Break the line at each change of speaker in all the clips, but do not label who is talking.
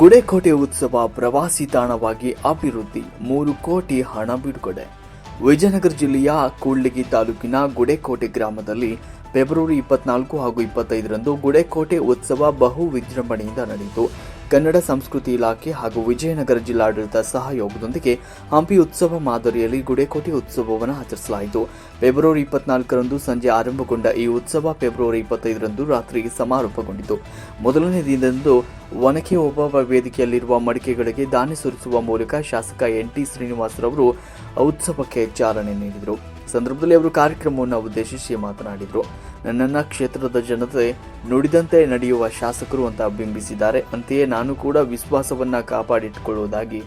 ಗುಡೆಕೋಟೆ ಉತ್ಸವ ಪ್ರವಾಸಿ ತಾಣವಾಗಿ ಅಭಿವೃದ್ಧಿ. ಮೂರು ಕೋಟಿ ಹಣ ಬಿಡುಗಡೆ. ವಿಜಯನಗರ ಜಿಲ್ಲೆಯ ಕೂಡ್ಲಿಗಿ ತಾಲೂಕಿನ ಗುಡೆಕೋಟೆ ಗ್ರಾಮದಲ್ಲಿ ಫೆಬ್ರವರಿ ಇಪ್ಪತ್ನಾಲ್ಕು ಹಾಗೂ ಇಪ್ಪತ್ತೈದರಂದು ಗುಡೆಕೋಟೆ ಉತ್ಸವ ಬಹು ವಿಜೃಂಭಣೆಯಿಂದ ನಡೆಯಿತು. ಕನ್ನಡ ಸಂಸ್ಕೃತಿ ಇಲಾಖೆ ಹಾಗೂ ವಿಜಯನಗರ ಜಿಲ್ಲಾಡಳಿತ ಸಹಯೋಗದೊಂದಿಗೆ ಹಂಪಿ ಉತ್ಸವ ಮಾದರಿಯಲ್ಲಿ ಗುಡೆಕೋಟೆ ಉತ್ಸವವನ್ನು ಆಚರಿಸಲಾಯಿತು. ಫೆಬ್ರವರಿ ಇಪ್ಪತ್ನಾಲ್ಕರಂದು ಸಂಜೆ ಆರಂಭಗೊಂಡ ಈ ಉತ್ಸವ ಫೆಬ್ರವರಿ ಇಪ್ಪತ್ತೈದರಂದು ರಾತ್ರಿ ಸಮಾರೋಪಗೊಂಡಿತು. ಮೊದಲನೇ ದಿನದಂದು ಒನಕೆ ಓಬವ್ವ ವೇದಿಕೆಯಲ್ಲಿರುವ ಮಡಿಕೆಗಳಿಗೆ ದಾನಿ ಸುರಿಸುವ ಮೂಲಕ ಶಾಸಕ ಎನ್ ಟಿ ಶ್ರೀನಿವಾಸರವರು ಉತ್ಸವಕ್ಕೆ ಚಾಲನೆ ನೀಡಿದರು. ಸಂದರ್ಭದಲ್ಲಿ ಅವರು ಕಾರ್ಯಕ್ರಮವನ್ನು ಉದ್ದೇಶಿಸಿ ಮಾತನಾಡಿದರು. ನನ್ನ ಕ್ಷೇತ್ರದ ಜನತೆ ನುಡಿದಂತೆ ನಡೆಯುವ ಶಾಸಕರು ಅಂತ ಬಿಂಬಿಸಿದ್ದಾರೆ. ಅಂತೆಯೇ ನಾನು ಕೂಡ ವಿಶ್ವಾಸವನ್ನ ಕಾಪಾಡಿಟ್ಟುಕೊಳ್ಳುವುದಾಗಿ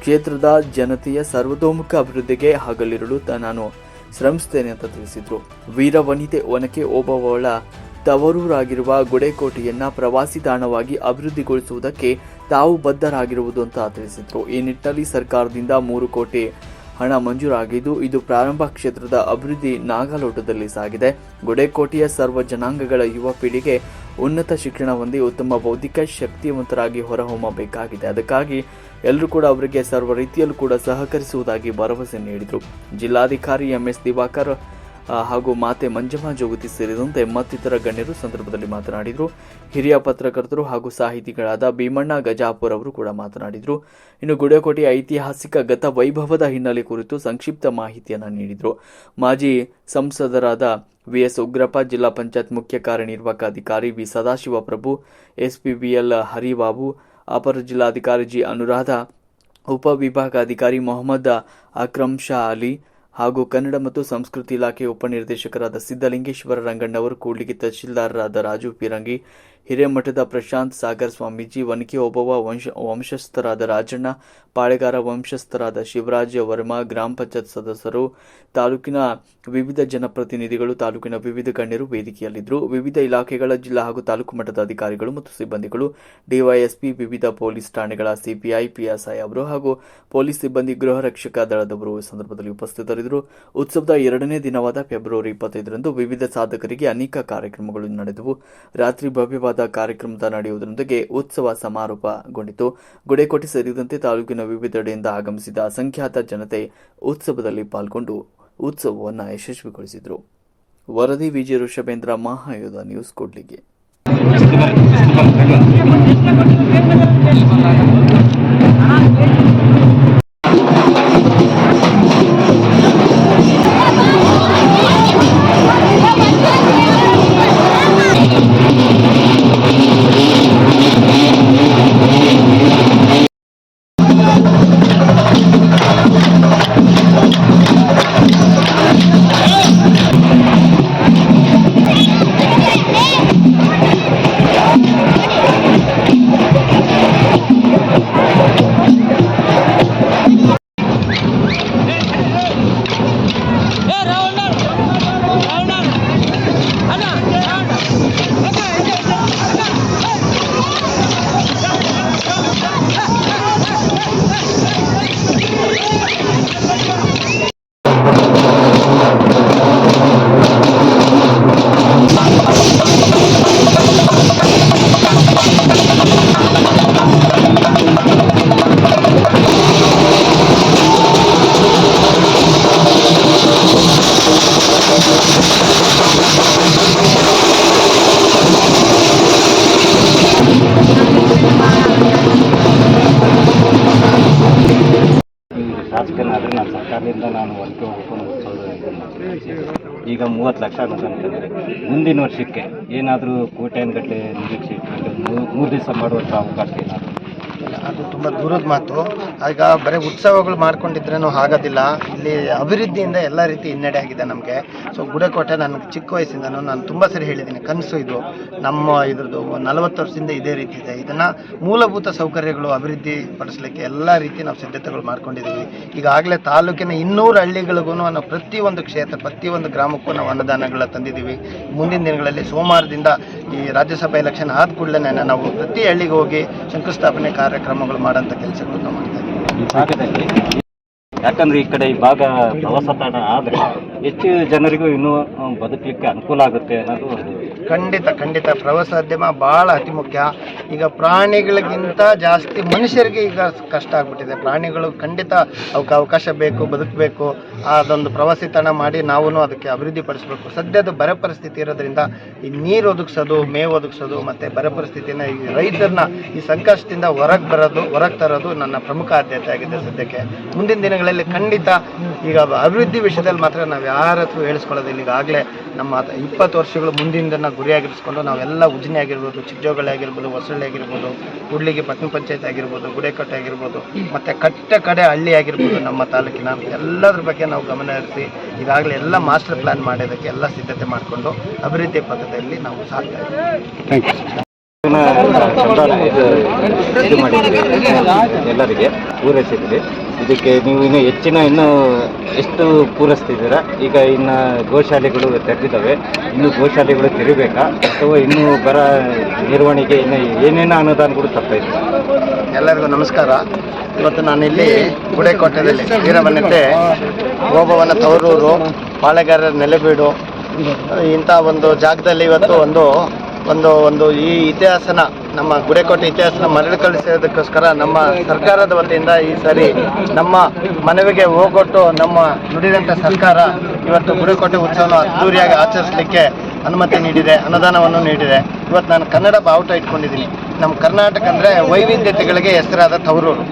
ಕ್ಷೇತ್ರದ ಜನತೆಯ ಸರ್ವತೋಮುಖ ಅಭಿವೃದ್ಧಿಗೆ ಹಗಲಿರುಳು ತ- ನಾನು ಶ್ರಮಿಸುತ್ತೇನೆ ಅಂತ ತಿಳಿಸಿದ್ರು. ವೀರವನಿತೆ ಒನಕೆ ಓಬವ್ವಳ ತವರೂರಾಗಿರುವ ಗುಡೆಕೋಟೆಯನ್ನ ಪ್ರವಾಸಿ ತಾಣವಾಗಿ ಅಭಿವೃದ್ಧಿಗೊಳಿಸುವುದಕ್ಕೆ ತಾವು ಬದ್ಧರಾಗಿರುವುದು ಅಂತ ತಿಳಿಸಿದ್ರು. ಈ ನಿಟ್ಟಿನಲ್ಲಿ ಸರ್ಕಾರದಿಂದ ಮೂರು ಕೋಟಿ ಹಣ ಮಂಜೂರಾಗಿದ್ದು ಇದು ಪ್ರಾರಂಭ ಕ್ಷೇತ್ರದ ಅಭಿವೃದ್ಧಿ ನಾಗಾಲೋಟದಲ್ಲಿ ಸಾಗಿದೆ. ಗುಡೇಕೋಟೆಯ ಸರ್ವ ಜನಾಂಗಗಳ ಯುವ ಪೀಳಿಗೆ ಉನ್ನತ ಶಿಕ್ಷಣ ಹೊಂದಿ ಉತ್ತಮ ಬೌದ್ಧಿಕ ಶಕ್ತಿವಂತರಾಗಿ ಹೊರಹೊಮ್ಮಬೇಕಾಗಿದೆ. ಅದಕ್ಕಾಗಿ ಎಲ್ಲರೂ ಕೂಡ ಅವರಿಗೆ ಸರ್ವ ರೀತಿಯಲ್ಲೂ ಕೂಡ ಸಹಕರಿಸುವುದಾಗಿ ಭರವಸೆ ನೀಡಿದರು. ಜಿಲ್ಲಾಧಿಕಾರಿ ಎಂಎಸ್ ದಿವಾಕರ್ ಆ, ಹಾಗೂ ಮಾತೆ ಮಂಜಮ್ಮ ಜೋಗತಿ ಸೇರಿದಂತೆ ಮತ್ತಿತರ ಗಣ್ಯರು ಸಂದರ್ಭದಲ್ಲಿ ಮಾತನಾಡಿದರು. ಹಿರಿಯ ಪತ್ರಕರ್ತರು ಹಾಗೂ ಸಾಹಿತಿಗಳಾದ ಭೀಮಣ್ಣ ಗಜಾಪುರ್ ಅವರು ಕೂಡ ಮಾತನಾಡಿದರು. ಇನ್ನು ಗುಡಕೋಟೆಯ ಐತಿಹಾಸಿಕ ಗತ ವೈಭವದ ಹಿನ್ನೆಲೆ ಕುರಿತು ಸಂಕ್ಷಿಪ್ತ ಮಾಹಿತಿಯನ್ನು ನೀಡಿದರು. ಮಾಜಿ ಸಂಸದರಾದ ವಿಎಸ್ ಉಗ್ರಪ್ಪ, ಜಿಲ್ಲಾ ಪಂಚಾಯತ್ ಮುಖ್ಯ ಕಾರ್ಯನಿರ್ವಾಹಕ ಅಧಿಕಾರಿ ವಿ ಬಿ ಬಿಎಲ್ ಹರಿಬಾಬು, ಅಪರ ಜಿಲ್ಲಾಧಿಕಾರಿ ಜಿ ಅನುರಾಧ ಉಪವಿಭಾಗಾಧಿಕಾರಿ ಮೊಹಮ್ಮದ್ ಅಕ್ರಮ್ ಶಾ ಅಲಿ ಹಾಗೂ ಕನ್ನಡ ಮತ್ತು ಸಂಸ್ಕೃತಿ ಇಲಾಖೆ ಉಪನಿರ್ದೇಶಕರಾದ ಸಿದ್ದಲಿಂಗೇಶ್ವರ ರಂಗಣ್ಣವರು ಕೂಡ್ಲಿಗಿ ತಹಶೀಲ್ದಾರರಾದ ರಾಜು ಪಿರಂಗಿ, ಹಿರೇಮಠದ ಪ್ರಶಾಂತ್ ಸಾಗರ್ ಸ್ವಾಮೀಜಿ, ವನಿಕೆ ಒಬ್ಬವ ವಂಶ, ವಂಶಸ್ಥರಾದ ರಾಜಣ್ಣ, ಪಾಳೆಗಾರ ವಂಶಸ್ಥರಾದ ಶಿವರಾಜ ವರ್ಮಾ, ಗ್ರಾಮ ಪಂಚಾಯತ್ ಸದಸ್ಯರು, ತಾಲೂಕಿನ ವಿವಿಧ ಜನಪ್ರತಿನಿಧಿಗಳು, ತಾಲೂಕಿನ ವಿವಿಧ ಗಣ್ಯರು ವೇದಿಕೆಯಲ್ಲಿದ್ದರು. ವಿವಿಧ ಇಲಾಖೆಗಳ ಜಿಲ್ಲಾ ಹಾಗೂ ತಾಲೂಕು ಮಟ್ಟದ ಅಧಿಕಾರಿಗಳು ಮತ್ತು ಸಿಬ್ಬಂದಿಗಳು, ಡಿವೈಎಸ್ಪಿ, ವಿವಿಧ ಪೊಲೀಸ್ ಠಾಣೆಗಳ ಸಿಪಿಐ, ಪಿಎಸ್ಐ ಅವರು ಹಾಗೂ ಪೊಲೀಸ್ ಸಿಬ್ಬಂದಿ ಗೃಹ ರಕ್ಷಕ ದಳದವರು ಸಂದರ್ಭದಲ್ಲಿ ಉಪಸ್ಥಿತರಿದ್ದರು. ಉತ್ಸವದ ಎರಡನೇ ದಿನವಾದ ಫೆಬ್ರವರಿ ಇಪ್ಪತ್ತೈದರಂದು ವಿವಿಧ ಸಾಧಕರಿಗೆ ಅನೇಕ ಕಾರ್ಯಕ್ರಮಗಳು ನಡೆದವು. ರಾತ್ರಿ ಭವ್ಯವಾದ ಕಾರ್ಯಕ್ರಮದ ನಡೆಯುವುದರೊಂದಿಗೆ ಉತ್ಸವ ಸಮಾರೋಪಗೊಂಡಿತು. ಗುಡೇಕೋಟೆ ಸೇರಿದಂತೆ ತಾಲೂಕಿನ ವಿವಿಧೆಡೆಯಿಂದ ಆಗಮಿಸಿದ ಅಸಂಖ್ಯಾತ ಜನತೆ ಉತ್ಸವದಲ್ಲಿ ಪಾಲ್ಗೊಂಡು ಉತ್ಸವವನ್ನು ಯಶಸ್ವಿಗೊಳಿಸಿದರು. ವರದಿ ವಿಜಯ ಋಷಭೇಂದ್ರ, ಮಹಾಯೋಧ ನ್ಯೂಸ್, ಕೊಡ್ಲಿಗೆ.
ಸರ್ಕಾರದಿಂದ ನಾನು ಇದನ್ನ ಮಾಡ್ತೀನಿ. ಈಗ ಮೂವತ್ತು ಲಕ್ಷ ಅಂತಂದರೆ ಮುಂದಿನ ವರ್ಷಕ್ಕೆ ಏನಾದರೂ ಕೋಟ್ಯಾನುಗಟ್ಟಲೆ ನಿರೀಕ್ಷೆ ಇಟ್ಕೊಂಡು ಮೂರು ದಿವಸ ಮಾಡುವಂಥ ಅವಕಾಶ ಏನಾದರೂ
ಅದು ತುಂಬ ದೂರದ ಮಾತು. ಈಗ ಬರೀ ಉತ್ಸವಗಳು ಮಾಡ್ಕೊಂಡಿದ್ರೇನು ಆಗೋದಿಲ್ಲ ಇಲ್ಲಿ ಅಭಿವೃದ್ಧಿಯಿಂದ ಎಲ್ಲ ರೀತಿ ಹಿನ್ನಡೆ ಆಗಿದೆ ನಮಗೆ. ಸೊ ಗುಡಕೋಟೆ ನನಗೆ ಚಿಕ್ಕ ವಯಸ್ಸಿಂದನೂ ನಾನು ತುಂಬ ಸರಿ ಹೇಳಿದ್ದೀನಿ. ಕನಸು ಇದು. ನಮ್ಮ ಇದ್ರದ್ದು ನಲವತ್ತು ವರ್ಷದಿಂದ ಇದೇ ರೀತಿ ಇದೆ. ಇದನ್ನು ಮೂಲಭೂತ ಸೌಕರ್ಯಗಳು ಅಭಿವೃದ್ಧಿ ಪಡಿಸಲಿಕ್ಕೆ ಎಲ್ಲ ರೀತಿ ನಾವು ಸಿದ್ಧತೆಗಳು ಮಾಡ್ಕೊಂಡಿದ್ದೀವಿ. ಈಗಾಗಲೇ ತಾಲೂಕಿನ ಇನ್ನೂರು ಹಳ್ಳಿಗಳಿಗೂ ನಾವು ಪ್ರತಿಯೊಂದು ಕ್ಷೇತ್ರ ಪ್ರತಿಯೊಂದು ಗ್ರಾಮಕ್ಕೂ ನಾವು ಅನುದಾನಗಳ ತಂದಿದ್ದೀವಿ. ಮುಂದಿನ ದಿನಗಳಲ್ಲಿ ಸೋಮವಾರದಿಂದ ಈ ರಾಜ್ಯಸಭಾ ಎಲೆಕ್ಷನ್ ಆದ ಕೂಡಲೇ ನಾವು ಪ್ರತಿ ಹಳ್ಳಿಗೆ ಹೋಗಿ ಶಂಕುಸ್ಥಾಪನೆ ಕಾರ್ಯಕ್ರಮಗಳು ಮಾಡೋಂಥ ನಾವು ಮಾಡ್ತಾ ಇದ್ದೀವಿ.
ಯಾಕಂದ್ರೆ ಈ ಕಡೆ ಈ ಭಾಗ ಪ್ರವಾಸ ತಾಣ ಆದರೆ ಹೆಚ್ಚು ಜನರಿಗೂ ಇನ್ನೂ ಬದುಕಲಿಕ್ಕೆ ಅನುಕೂಲ ಆಗುತ್ತೆ ಅನ್ನೋದು ಒಂದು
ಖಂಡಿತ ಖಂಡಿತ. ಪ್ರವಾಸೋದ್ಯಮ ಭಾಳ ಅತಿ ಮುಖ್ಯ. ಈಗ ಪ್ರಾಣಿಗಳಿಗಿಂತ ಜಾಸ್ತಿ ಮನುಷ್ಯರಿಗೆ ಈಗ ಕಷ್ಟ ಆಗ್ಬಿಟ್ಟಿದೆ. ಪ್ರಾಣಿಗಳು ಖಂಡಿತ ಅವಕ್ಕೆ ಅವಕಾಶ ಬೇಕು, ಬದುಕಬೇಕು. ಅದೊಂದು ಪ್ರವಾಸಿ ತಾಣ ಮಾಡಿ ನಾವು ಅದಕ್ಕೆ ಅಭಿವೃದ್ಧಿ ಪಡಿಸ್ಬೇಕು ಸದ್ಯದ ಬರ ಪರಿಸ್ಥಿತಿ ಇರೋದ್ರಿಂದ ಈ ನೀರು ಒದಗಿಸೋದು, ಮೇವು ಒದಗಿಸೋದು, ಮತ್ತು ಬರ ಪರಿಸ್ಥಿತಿನ ಈ ರೈತರನ್ನ ಈ ಸಂಕಷ್ಟದಿಂದ ಹೊರಗೆ ಬರೋದು, ಹೊರಗೆ ತರೋದು ನನ್ನ ಪ್ರಮುಖ ಆದ್ಯತೆ ಆಗಿದೆ ಸದ್ಯಕ್ಕೆ. ಮುಂದಿನ ದಿನಗಳಲ್ಲಿ ಖಂಡಿತ ಈಗ ಅಭಿವೃದ್ಧಿ ವಿಷಯದಲ್ಲಿ ಮಾತ್ರ ನಾವು ಯಾರ ಹತ್ರ ಹೇಳಿಸ್ಕೊಳ್ಳೋದಿಲ್ಲ. ಈಗಾಗಲೇ ನಮ್ಮ ಇಪ್ಪತ್ತು ವರ್ಷಗಳು ಮುಂದಿನ ಗುರಿಯಾಗಿರಿಸ್ಕೊಂಡು ನಾವೆಲ್ಲ ಉಜ್ನಿ ಆಗಿರ್ಬೋದು ಚಿಕ್ಕಜೋಗಳಿ ಆಗಿರ್ಬೋದು ಹೊಸಳ್ಳಿ ಆಗಿರ್ಬೋದು ಕೂಡ್ಲಿಗೆ ಪಟ್ಟಣ ಪಂಚಾಯತ್ ಆಗಿರ್ಬೋದು, ಗುಡೇಕಟ್ಟೆ ಆಗಿರ್ಬೋದು, ಮತ್ತು ಕಟ್ಟ ಕಡೆ ಹಳ್ಳಿ ಆಗಿರ್ಬೋದು ನಮ್ಮ ತಾಲೂಕಿನ ಎಲ್ಲದ್ರ ಬಗ್ಗೆ ನಾವು ಗಮನ ಹರಿಸಿ ಈಗಾಗಲೇ ಎಲ್ಲ ಮಾಸ್ಟರ್ ಪ್ಲಾನ್ ಮಾಡೋದಕ್ಕೆ ಎಲ್ಲ ಸಿದ್ಧತೆ ಮಾಡಿಕೊಂಡು ಅಭಿವೃದ್ಧಿ ಪಥದಲ್ಲಿ ನಾವು
ಸಾಧ್ಯ ಇದು ಮಾಡಿದ್ರಿ ಎಲ್ಲರಿಗೆ ಪೂರೈಸಿದ್ದೀರಿ ಇದಕ್ಕೆ ನೀವು ಇನ್ನು ಹೆಚ್ಚಿನ ಇನ್ನೂ ಎಷ್ಟು ಪೂರೈಸ್ತಿದ್ದೀರಾ? ಈಗ ಇನ್ನು ಗೋಶಾಲೆಗಳು ತೆರೆದಿದ್ದಾವೆ ಇನ್ನು ಗೋಶಾಲೆಗಳು ತೆರಿಬೇಕಾ? ಅಥವಾ ಇನ್ನೂ ಬರ ನಿರ್ವಹಣೆಗೆ ಇನ್ನು ಏನೇನು ಅನುದಾನಗಳು ತರ್ತಾ ಇದ್ದೀರಾ?
ಎಲ್ಲರಿಗೂ ನಮಸ್ಕಾರ. ಇವತ್ತು ನಾನಿಲ್ಲಿ ಗುಡೇಕೋಟೆಯಲ್ಲಿ ವೀರವನಿತೆ ಗೋಬವನ ತವರೂರು, ಪಾಳೆಗಾರರ ನೆಲೆಬೀಡು, ಇಂಥ ಒಂದು ಜಾಗದಲ್ಲಿ ಇವತ್ತು ಒಂದು ಒಂದು ಒಂದು ಈ ಇತಿಹಾಸನ, ನಮ್ಮ ಗುಡೆಕೋಟೆ ಇತಿಹಾಸನ ಮರಳಿಕಳಿಸೋದಕ್ಕೋಸ್ಕರ ನಮ್ಮ ಸರ್ಕಾರದ ವತಿಯಿಂದ ಈ ಸರಿ ನಮ್ಮ ಮನವಿಗೆ ಹೋಗೊಟ್ಟು ನಮ್ಮ ನುಡಿದಂಥ ಸರ್ಕಾರ ಇವತ್ತು ಗುಡೆಕೋಟೆ ಉತ್ಸವನ ಅದ್ದೂರಿಯಾಗಿ ಆಚರಿಸಲಿಕ್ಕೆ ಅನುಮತಿ ನೀಡಿದೆ, ಅನುದಾನವನ್ನು ನೀಡಿದೆ. ಇವತ್ತು ನಾನು ಕನ್ನಡ ಬಾವುಟ ಇಟ್ಕೊಂಡಿದ್ದೀನಿ. ನಮ್ಮ ಕರ್ನಾಟಕ ಅಂದರೆ ವೈವಿಧ್ಯತೆಗಳಿಗೆ ಹೆಸರಾದ ತವರೂರು.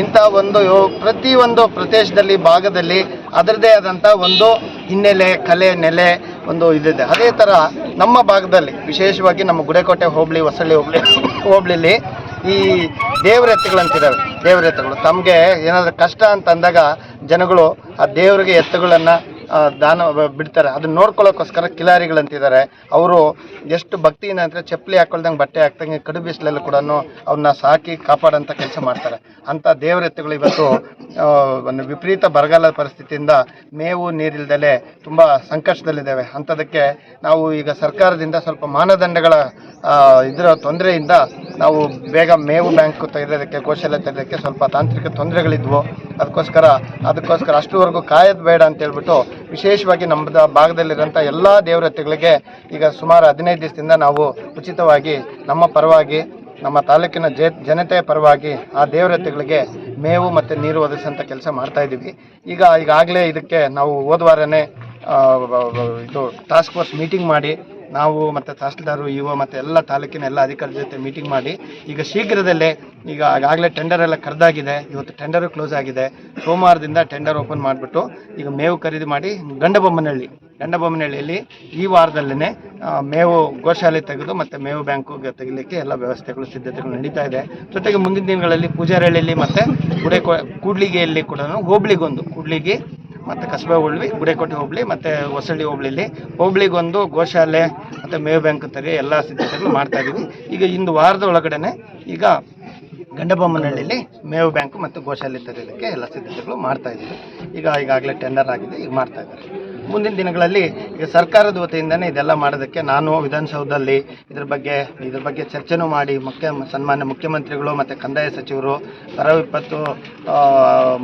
ಇಂಥ ಒಂದು ಪ್ರತಿಯೊಂದು ಪ್ರದೇಶದಲ್ಲಿ, ಭಾಗದಲ್ಲಿ ಅದರದೇ ಆದಂಥ ಒಂದು ಹಿನ್ನೆಲೆ, ಕಲೆ, ನೆಲೆ ಒಂದು ಇದಿದೆ. ಅದೇ ಥರ ನಮ್ಮ ಭಾಗದಲ್ಲಿ, ವಿಶೇಷವಾಗಿ ನಮ್ಮ ಗುಡೇಕೋಟೆ, ಹೋಬಳಿ, ಹೊಸಳ್ಳಿ, ಹೋಬಳಿ, ಹೋಬಳಿಲಿ ಈ ದೇವರ ಎತ್ತುಗಳಂತಿದ್ದಾವೆ ದೇವರ ಎತ್ತುಗಳು ತಮಗೆ ಏನಾದರೂ ಕಷ್ಟ ಅಂತ ಅಂದಾಗ ಜನಗಳು ಆ ದೇವರಿಗೆ ಎತ್ತುಗಳನ್ನು ದಾನ ಬಿಡ್ತಾರೆ. ಅದನ್ನ ನೋಡ್ಕೊಳ್ಳೋಕ್ಕೋಸ್ಕರ ಕಿಲಾರಿಗಳಂತಿದ್ದಾರೆ. ಅವರು ಎಷ್ಟು ಭಕ್ತಿಯಿಂದ ಅಂದರೆ ಚಪ್ಪಲಿ ಹಾಕೊಳ್ದಂಗೆ ಬಟ್ಟೆ ಹಾಕ್ದಂಗೆ ಕಡು ಬಿಸಿಲಲ್ಲಿ ಕೂಡ ಅವ್ರನ್ನ ಸಾಕಿ ಕಾಪಾಡೋಂಥ ಕೆಲಸ ಮಾಡ್ತಾರೆ. ಅಂಥ ದೇವರ ಎತ್ತುಗಳು ಇವತ್ತು ಒಂದು ವಿಪರೀತ ಬರಗಾಲ ಪರಿಸ್ಥಿತಿಯಿಂದ ಮೇವು ನೀರಿಲ್ದಲೆ ತುಂಬ ಸಂಕಷ್ಟದಲ್ಲಿದ್ದಾವೆ. ಅಂಥದಕ್ಕೆ ನಾವು ಈಗ ಸರ್ಕಾರದಿಂದ ಸ್ವಲ್ಪ ಮಾನದಂಡಗಳ ಇದರ ತೊಂದರೆಯಿಂದ ನಾವು ಬೇಗ ಮೇವು ಬ್ಯಾಂಕ್ ತೆಗೆಯೋದಕ್ಕೆ ಕೌಶಲ್ಯ ತೆಗೆಯೋದಕ್ಕೆ ಸ್ವಲ್ಪ ತಾಂತ್ರಿಕ ತೊಂದರೆಗಳಿದ್ವು. ಅದಕ್ಕೋಸ್ಕರ ಅದಕ್ಕೋಸ್ಕರ ಅಷ್ಟುವರೆಗೂ ಕಾಯೋದು ಬೇಡ ಅಂತ ಹೇಳ್ಬಿಟ್ಟು ವಿಶೇಷವಾಗಿ ನಮ್ಮ ಭಾಗದಲ್ಲಿರೋಂಥ ಎಲ್ಲ ದೇವರತೆಗಳಿಗೆ ಈಗ ಸುಮಾರು ಹದಿನೈದು ದಿವಸದಿಂದ ನಾವು ಉಚಿತವಾಗಿ ನಮ್ಮ ಪರವಾಗಿ, ನಮ್ಮ ತಾಲೂಕಿನ ಜೆ, ಜನತೆಯ ಪರವಾಗಿ ಆ ದೇವರತೆಗಳಿಗೆ ಮೇವು ಮತ್ತು ನೀರು ಒದಗಿಸೋಂಥ ಕೆಲಸ ಮಾಡ್ತಾ ಇದ್ದೀವಿ. ಈಗ, ಈಗಾಗಲೇ ಇದಕ್ಕೆ ನಾವು ಹೋದ ಇದು ಟಾಸ್ಕ್ ಫೋರ್ಸ್ ಮೀಟಿಂಗ್ ಮಾಡಿ ನಾವು ಮತ್ತು ತಹಸೀಲ್ದಾರು ಇಒ ಮತ್ತು ಎಲ್ಲ ತಾಲೂಕಿನ ಎಲ್ಲ ಅಧಿಕಾರಿಗಳ ಜೊತೆ ಮೀಟಿಂಗ್ ಮಾಡಿ, ಈಗ ಶೀಘ್ರದಲ್ಲೇ ಈಗ ಆಗಾಗಲೇ ಟೆಂಡರ್ ಎಲ್ಲ ಕರೆದಾಗಿದೆ. ಇವತ್ತು ಟೆಂಡರು ಕ್ಲೋಸ್ ಆಗಿದೆ. ಸೋಮವಾರದಿಂದ ಟೆಂಡರ್ ಓಪನ್ ಮಾಡಿಬಿಟ್ಟು ಈಗ ಮೇವು ಖರೀದಿ ಮಾಡಿ ಗಂಡಬೊಮ್ಮನಹಳ್ಳಿ, ಗಂಡಬೊಮ್ಮನಹಳ್ಳಿಯಲ್ಲಿ ಈ ವಾರದಲ್ಲೇ ಮೇವು ಗೋಶಾಲೆ ತೆಗೆದು ಮತ್ತು ಮೇವು ಬ್ಯಾಂಕು ತೆಗಿಲಿಕ್ಕೆ ಎಲ್ಲ ವ್ಯವಸ್ಥೆಗಳು, ಸಿದ್ಧತೆಗಳು ನಡೀತಾ ಇದೆ. ಜೊತೆಗೆ ಮುಂದಿನ ದಿನಗಳಲ್ಲಿ ಪೂಜಾರಹಳ್ಳಿಯಲ್ಲಿ ಮತ್ತು ಗುಡೆ ಕೂಡ್ಲಿಗೆಯಲ್ಲಿ ಕೂಡ ಹೋಬಳಿಗೊಂದು, ಕೂಡ್ಲಿಗೆ ಮತ್ತು ಕಸಬಾ ಹೋಬಳಿ ಗುಡೇಕೋಟೆ ಹೋಬಳಿ, ಮತ್ತು ಹೊಸಳ್ಳಿ ಹೋಬಳಿಲಿ. ಹೋಬಳಿಗೊಂದು ಗೋಶಾಲೆ ಮತ್ತು ಮೇವು ಬ್ಯಾಂಕ್ ತರಿ ಎಲ್ಲ ಸಿದ್ಧತೆಗಳು ಮಾಡ್ತಾ ಇದ್ದೀವಿ ಈಗ ಇಂದು ವಾರದ ಒಳಗಡೆ ಈಗ ಗಂಡಬೊಮ್ಮನಹಳ್ಳಿಲಿ ಮೇವು ಬ್ಯಾಂಕ್ ಮತ್ತು ಗೋಶಾಲೆ ತೆರೆಯೋದಕ್ಕೆ ಎಲ್ಲ ಸಿದ್ಧತೆಗಳು ಮಾಡ್ತಾ ಇದ್ದೀವಿ ಈಗ ಈಗಾಗಲೇ ಟೆಂಡರ್ ಆಗಿದೆ, ಈಗ ಮಾಡ್ತಾ ಇದ್ದಾರೆ. ಮುಂದಿನ ದಿನಗಳಲ್ಲಿ ಈಗ ಸರ್ಕಾರದ ವತಿಯಿಂದನೇ ಇದೆಲ್ಲ ಮಾಡೋದಕ್ಕೆ ನಾನು ವಿಧಾನಸೌಧದಲ್ಲಿ ಇದ್ರ ಬಗ್ಗೆ ಇದ್ರ ಬಗ್ಗೆ ಚರ್ಚೆನೂ ಮಾಡಿ ಮುಖ್ಯ, ಸನ್ಮಾನ್ಯ ಮುಖ್ಯಮಂತ್ರಿಗಳು ಮತ್ತು ಕಂದಾಯ ಸಚಿವರು ಬರ ವಿಪತ್ತು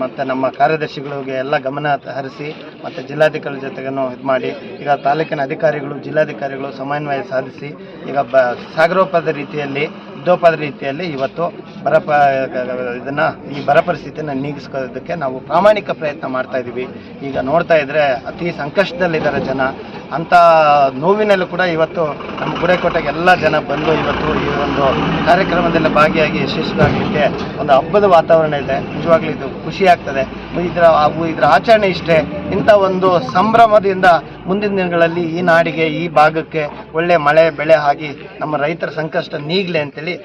ಮತ್ತು ನಮ್ಮ ಕಾರ್ಯದರ್ಶಿಗಳಿಗೆ ಎಲ್ಲ ಗಮನ ಹರಿಸಿ ಮತ್ತು ಜಿಲ್ಲಾಧಿಕಾರಿ ಜೊತೆಗೂ ಇದು ಮಾಡಿ, ಈಗ ತಾಲೂಕಿನ ಅಧಿಕಾರಿಗಳು, ಜಿಲ್ಲಾಧಿಕಾರಿಗಳು ಸಮನ್ವಯ ಸಾಧಿಸಿ, ಈಗ ಬ, ಸಾಗರೋಪದ ರೀತಿಯಲ್ಲಿ ಯುದ್ಧೋಪಾದ ರೀತಿಯಲ್ಲಿ ಇವತ್ತು ಬರ ಇದನ್ನು, ಈ ಬರ ಪರಿಸ್ಥಿತಿಯನ್ನು ನೀಗಿಸ್ಕೋದಕ್ಕೆ ನಾವು ಪ್ರಾಮಾಣಿಕ ಪ್ರಯತ್ನ ಮಾಡ್ತಾ ಇದ್ದೀವಿ ಈಗ ನೋಡ್ತಾ ಇದ್ದರೆ ಅತಿ ಸಂಕಷ್ಟದಲ್ಲಿದ್ದಾರೆ ಜನ. ಅಂಥ ನೋವಿನಲ್ಲೂ ಕೂಡ ಇವತ್ತು ನಮ್ಮ ಗುಡೇಕೋಟೆಗೆ ಎಲ್ಲ ಜನ ಬಂದು ಇವತ್ತು ಈ ಒಂದು ಕಾರ್ಯಕ್ರಮದಲ್ಲಿ ಭಾಗಿಯಾಗಿ ಯಶಸ್ವಿಯಾಗಲಿಕ್ಕೆ ಒಂದು ಹಬ್ಬದ ವಾತಾವರಣ ಇದೆ. ನಿಜವಾಗ್ಲೂ ಇದು ಖುಷಿ ಆಗ್ತದೆ. ಇದರ ಇದರ ಆಚರಣೆ ಇಷ್ಟೇ. ಇಂಥ ಒಂದು ಸಂಭ್ರಮದಿಂದ ಮುಂದಿನ ದಿನಗಳಲ್ಲಿ ಈ ನಾಡಿಗೆ, ಈ ಭಾಗಕ್ಕೆ ಒಳ್ಳೆ ಮಳೆ, ಬೆಳೆ ಆಗಿ ನಮ್ಮ ರೈತರ ಸಂಕಷ್ಟ ನೀಗಲಿ ಅಂತೇಳಿ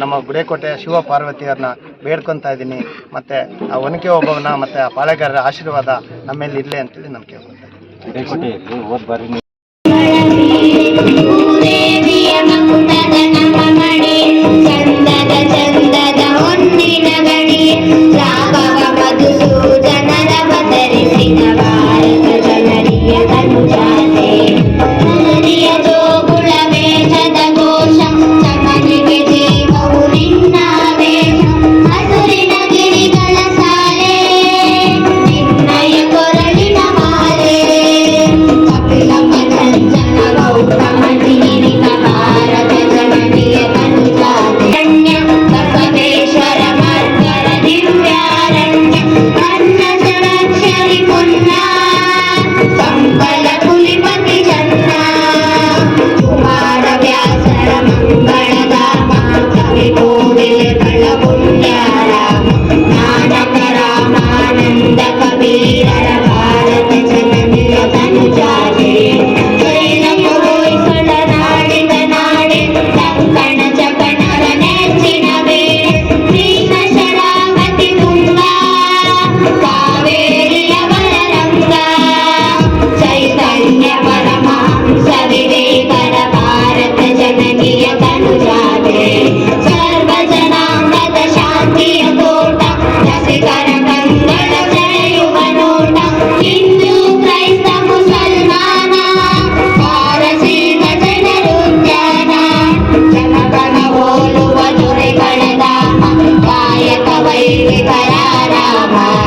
ನಮ್ಮ ಗುಡೇಕೋಟೆ ಶಿವ ಪಾರ್ವತಿಯವ್ರನ್ನ ಬೇಡ್ಕೊತಾ ಇದ್ದೀನಿ. ಮತ್ತು ಆ ಒನಕೆ ಒಬ್ಬವನ್ನ ಮತ್ತು ಆ ಪಾಳೆಗಾರರ ಆಶೀರ್ವಾದ ನಮ್ಮಲ್ಲಿ ಇರಲಿ ಅಂತೇಳಿ ನಂಬಿಕೆ ಕೇಳ್ಕೊತಾ ಇದ್ದೀನಿ
ಗುಡೇಕೋಟೆಯಲ್ಲಿ ಹೋದ ಬಾರಿ
Mama.